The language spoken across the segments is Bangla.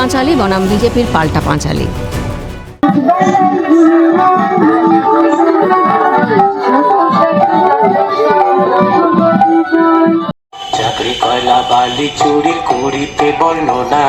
পাঁচালী বনাম বিজেপির পাল্টা পাঁচালী। চাকরি কয়লা বালি চুরি করিতে বর্ণনা।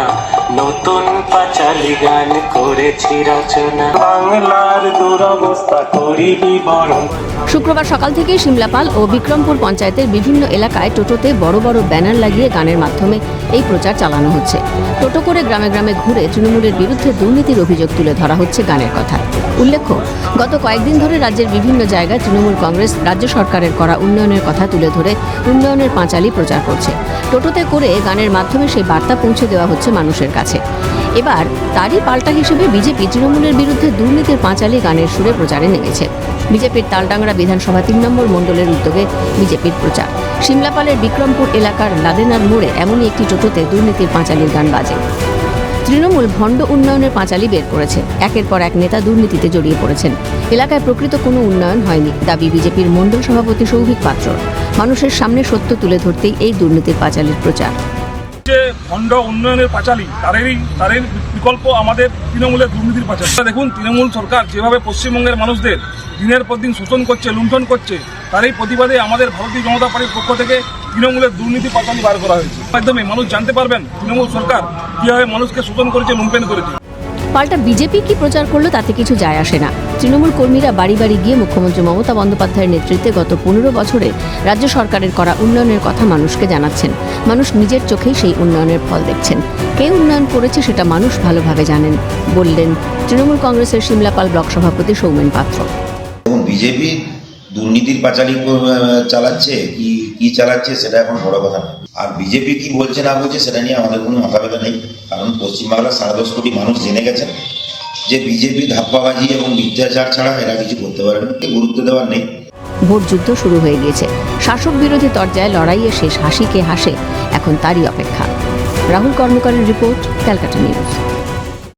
নতুন পাঁচালি গান করেছি রচনা। বাংলার দুরবস্থা করি বিবরণ শুক্রবার সকাল থেকে সিমলাপাল ও বিক্রমপুর পঞ্চায়েতের বিভিন্ন এলাকায় টোটোতে বড় বড় ব্যানার লাগিয়ে গানের মাধ্যমে এই প্রচার চালানো হচ্ছে। টোটো করে গ্রামে গ্রামে ঘুরে তৃণমূলের বিরুদ্ধে দুর্নীতির অভিযোগ তুলে ধরা হচ্ছে গানের কথা উল্লেখ্য, গত কয়েকদিন ধরে রাজ্যের বিভিন্ন জায়গায় তৃণমূল কংগ্রেস রাজ্য সরকারের করা উন্নয়নের কথা তুলে ধরে উন্নয়নের পাঁচালি প্রচার করছে। টোটোতে করে গানের মাধ্যমে সেই বার্তা পৌঁছে দেওয়া হচ্ছে মানুষের কাছে। এবার তারই পাল্টা হিসেবে বিজেপি তৃণমূলের বিরুদ্ধে দুর্নীতির পাঁচালি গানের সুরে প্রচারে নেমেছে। বিজেপির তালডাংরা বিধানসভা তিন নম্বর মণ্ডলের উদ্যোগে বিজেপির প্রচার। সিমলাপালের বিক্রমপুর এলাকার লাদেনার মোড়ে এমনই একটি টোটোতে দুর্নীতির পাঁচালির গান বাজে। তৃণমূল ভণ্ড উন্নয়নের পাঁচালি বের করেছে। একের পর এক নেতা দুর্নীতিতে জড়িয়ে পড়েছেন। এলাকায় প্রকৃত কোনো উন্নয়ন হয়নি, দাবি বিজেপির মণ্ডল সভাপতি সৌভিক পাত্র। মানুষের সামনে সত্য তুলে ধরতেই এই দুর্নীতির পাঁচালির প্রচার। যে খণ্ড উন্নয়নের পাঁচালী তারেরই তারের বিকল্প আমাদের তৃণমূলের দুর্নীতির পাঁচালী। দেখুন, তৃণমূল সরকার যেভাবে পশ্চিমবঙ্গের মানুষদের দিনের পর দিন শোষণ করছে, লুণ্ঠন করছে তার এই প্রতিবাদে আমাদের ভারতীয় জনতা পার্টির পক্ষ থেকে তৃণমূলের দুর্নীতি পাঁচালী বার করা হয়েছে। মাধ্যমে মানুষ জানতে পারবেন, তৃণমূল সরকার কীভাবে মানুষকে শোষণ করেছে, লুণ্ঠন করেছে। পাল্টা বিজেপি কি প্রচার করল তাতে কিছু যায় আসে না। তৃণমূল কর্মীরা বাড়ি বাড়ি গিয়ে মুখ্যমন্ত্রী মমতা বন্দ্যোপাধ্যায়ের নেতৃত্বে গত পনেরো বছরে রাজ্য সরকারের করা উন্নয়নের কথা মানুষকে জানাচ্ছেন। মানুষ নিজের চোখেই সেই উন্নয়নের ফল দেখছেন। কে উন্নয়ন করেছে সেটা মানুষ ভালোভাবে জানেন বললেন তৃণমূল কংগ্রেসের সিমলাপাল ব্লক সভাপতি সৌমেন পাত্র। বিজেপি দুর্নীতির আহ, চালাচ্ছে কি কি চালাচ্ছে সেটা এখন বড় কথা না আর বিজেপি কি বলছে না বলছে সেটা নিয়ে আমাদের কোনো মাথা ব্যথা নেই। কারণ পশ্চিমবাংলার সাড়ে দশ কোটি মানুষ জেনে গেছেন যে বিজেপি ধাপ্পাবাজি এবং মিথ্যাচার ছাড়া এরা কিছু করতে পারে না। গুরুত্ব দেওয়ার নেই। ভোট যুদ্ধ শুরু হয়ে গিয়েছে। শাসক বিরোধী তরজায় লড়াইয়ে শেষ হাসিকে হাসে এখন তারই অপেক্ষা। রাহুল কর্মকারের রিপোর্ট, ক্যালকাটা নিউজ।